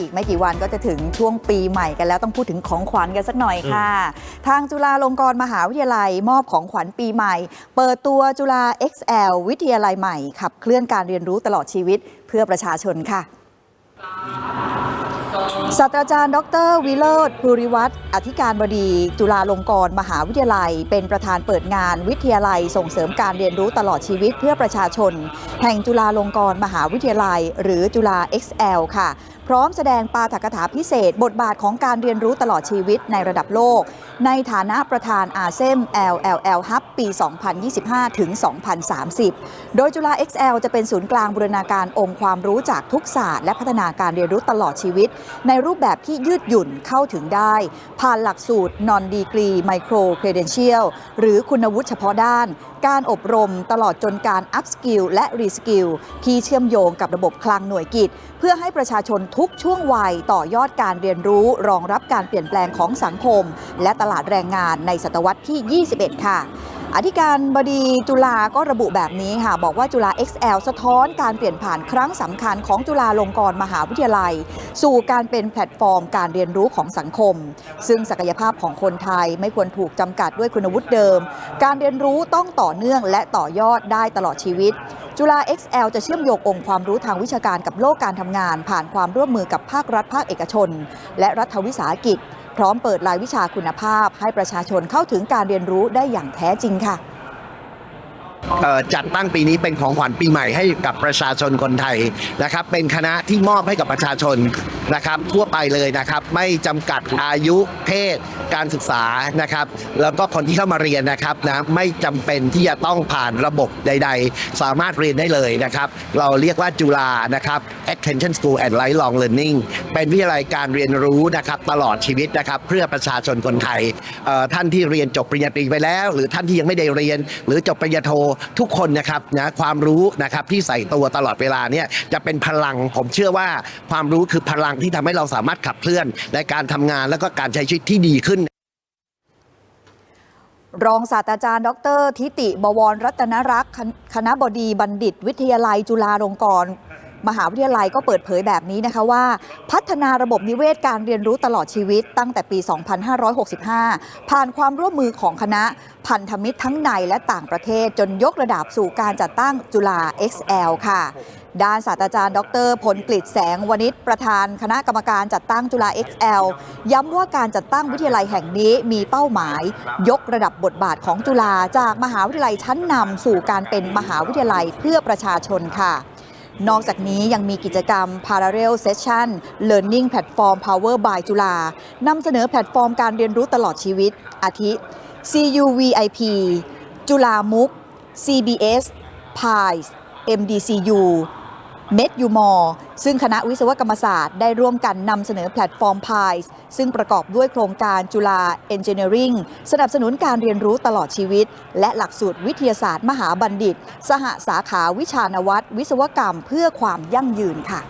อีกไม่กี่วันก็จะถึงช่วงปีใหม่กันแล้วต้องพูดถึงของขวัญกันสักหน่อยค่ะ ทางจุฬาลงกรณ์มหาวิทยาลัยมอบของขวัญปีใหม่ เปิดตัวจุฬา XL วิทยาลัยใหม่ ขับเคลื่อนการเรียนรู้ตลอดชีวิตเพื่อประชาชนค่ะศาสตราจารย์ ดร วิโรธภูริวัตรอธิการบดี จุฬาลงกรณ์มหาวิทยาลัย เป็นประธานเปิดงานวิทยาลัยส่งเสริมการเรียนรู้ตลอดชีวิตเพื่อประชาชน แห่งจุฬาลงกรณ์มหาวิทยาลัย หรือจุฬา XL ค่ะ พร้อมแสดงปาฐกถาพิเศษ บทบาทของการเรียนรู้ตลอดชีวิตในระดับโลก ในฐานะประธานอาเซม LLL Hub ปี 2025 ถึง 2030 โดยจุฬา XL จะเป็นศูนย์กลางบูรณาการองค์ความรู้จากทุกศาสตร์ และพัฒนาการเรียนรู้ตลอดชีวิต ในรูปแบบที่ยืดหยุ่นเข้าถึงได้ ผ่านหลักสูตร Non Degree Micro Credential หรือคุณวุฒิเฉพาะด้าน การอบรมตลอดจนการอัพสกิลและรีสกิลที่เชื่อมโยงกับระบบคลังหน่วยกิจ เพื่อให้ประชาชนทุกช่วงวัยต่อยอดการเรียนรู้ รองรับการเปลี่ยนแปลงของสังคม และตลาดแรงงานในศตวรรษที่ 21 ค่ะ อธิการบดีจุฬาก็ระบุแบบนี้ค่ะ บอกว่าจุฬา XL สะท้อนการเปลี่ยนผ่านครั้งสำคัญของจุฬาลงกรณ์มหาวิทยาลัย สู่การเป็นแพลตฟอร์มการเรียนรู้ของสังคม ซึ่งศักยภาพของคนไทยไม่ควรถูกจำกัดด้วยคุณวุฒิเดิม การเรียนรู้ต้องต่อเนื่องและต่อยอดได้ตลอดชีวิต จุฬา XL จะเชื่อมโยงองค์ความรู้ทางวิชาการกับโลกการทำงาน ผ่านความร่วมมือกับภาครัฐภาคเอกชน และรัฐวิสาหกิจ พร้อมเปิดรายวิชาคุณภาพ ให้ประชาชนเข้าถึงการเรียนรู้ได้อย่างแท้จริงค่ะจัดตั้งปีนี้เป็นของขวัญปีใหม่ให้กับประชาชนคนไทยนะครับ เป็นคณะที่มอบให้กับประชาชน นะครับทั่วไปเลยนะครับไม่จำกัดอายุเพศการศึกษานะครับ แล้วก็คนที่เข้ามาเรียนนะครับนะไม่จำเป็นที่จะต้องผ่านระบบใด ๆ สามารถเรียนได้เลยนะครับ เราเรียกว่าจุฬานะครับ Extension School and Lifelong Learning เป็นวิทยาลัยการเรียนรู้นะครับตลอดชีวิตนะครับ เพื่อประชาชนคนไทยท่านที่เรียนจบปริญญาตรีไปแล้ว หรือท่านที่ยังไม่ได้เรียน หรือจบปริญญาโททุกคนนะครับนะความรู้นะครับที่ใส่ตัวตลอดเวลาเนี่ยจะเป็นพลังผมเชื่อว่าความรู้คือพลังที่ทำให้เราสามารถขับเคลื่อนในการทำงานและก็การใช้ชีวิตที่ดีขึ้นรองศาสตราจารย์ ดร ทิติบวรรัตนรักษ์ คณคณะบดีบัณฑิต วิทยาลัยจุฬาลงกรณ์ มหาวิทยาลัยก็เปิดเผยแบบนี้นะคะว่า พัฒนาระบบนิเวศการเรียนรู้ตลอดชีวิตตั้งแต่ปี 2565 ผ่านความร่วมมือของคณะพันธมิตรทั้งในและต่างประเทศจนยกระดับสู่การจัดตั้งจุฬา XL ค่ะ ด้านศาสตราจารย์ ดรพลกฤษแสงวณิชประธานคณะกรรมการจัดตั้งจุฬา XL ย้ำว่าการจัดตั้งวิทยาลัยแห่งนี้มีเป้าหมาย ยกระดับบทบาทของจุฬาจากมหาวิทยาลัยชั้นนำสู่การเป็นมหาวิทยาลัยเพื่อประชาชนค่ะ นอกจากนี้ยังมีกิจกรรม Parallel Session Learning Platform Power by จุฬานำเสนอแพลตฟอร์มการเรียนรู้ตลอดชีวิต อาทิ CUVIP จุฬามุก CBS PIES MDCU เม็ดยูมอร์ซึ่งคณะวิศวกรรมศาสตร์ได้ร่วมกันนำเสนอแพลตฟอร์มพายซึ่งประกอบด้วยโครงการจุฬาเอนจิเนียริงสนับสนุนการเรียนรู้ตลอดชีวิต และหลักสูตรวิทยาศาสตร์มหาบัณฑิต สหสาขาวิชานวัตวิศวกรรมเพื่อความยั่งยืนค่ะ